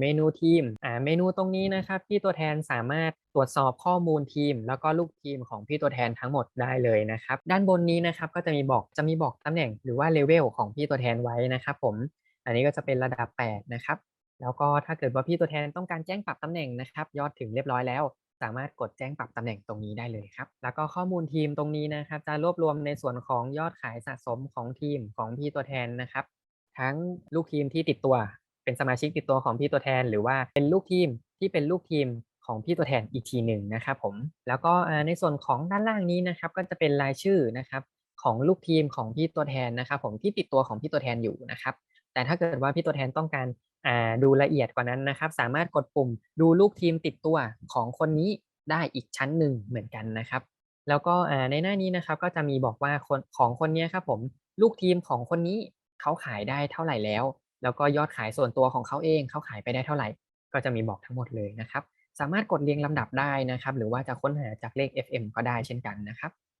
เมนูทีมอ่าเมนูตรงนี้นะครับพี่ตัวแทนสามารถตรวจสอบข้อมูลทีม แล้วก็ลูกทีมของพี่ตัวแทนทั้งหมดได้เลยนะครับ ด้านบนนี้นะครับก็จะมีบอกจะมีบอกตำแหน่งหรือว่าเลเวลของพี่ตัวแทนไว้นะครับผม อันนี้ก็จะเป็นระดับ 8 นะครับ แล้วก็ถ้าเกิดว่าพี่ตัวแทนต้องการแจ้งปรับตำแหน่งนะครับ ยอดถึงเรียบร้อยแล้ว สามารถกดแจ้งปรับตำแหน่งตรงนี้ได้เลยครับ แล้วก็ข้อมูลทีมตรงนี้นะครับ จะรวบรวมในส่วนของยอดขายสะสมของทีมของพี่ตัวแทนนะครับ ทั้งลูกทีมที่ติดตัว เป็นสมาชิกติดตัวของพี่ตัวแทน หรือว่าเป็นลูกทีมที่เป็นลูกทีมของพี่ตัวแทนอีกทีหนึ่งนะครับผมแล้วก็ในส่วนของด้านล่างนี้นะครับก็จะเป็นรายชื่อนะครับของลูกทีมของพี่ตัวแทนนะครับผมที่ติดตัวของพี่ตัวแทนอยู่นะครับแต่ถ้าเกิดว่าพี่ตัวแทนต้องการอ่าดูละเอียดกว่านั้นนะครับ สามารถกดปุ่มดูลูกทีมติดตัวของคนนี้ได้อีกชั้นหนึ่งเหมือนกันนะครับ แล้วก็ในหน้านี้นะครับก็จะมีบอกว่าคนของคนนี้ครับผมลูกทีมของคนนี้เขาขายได้เท่าไหร่แล้ว แล้วก็ยอดขายส่วนตัวของเขาเองเขาขายไปได้เท่าไหร่ ก็จะมีบอกทั้งหมดเลยนะครับ สามารถกดเรียงลำดับได้นะครับ หรือว่าจะค้นหาจากเลข FM ก็ได้เช่นกันนะครับ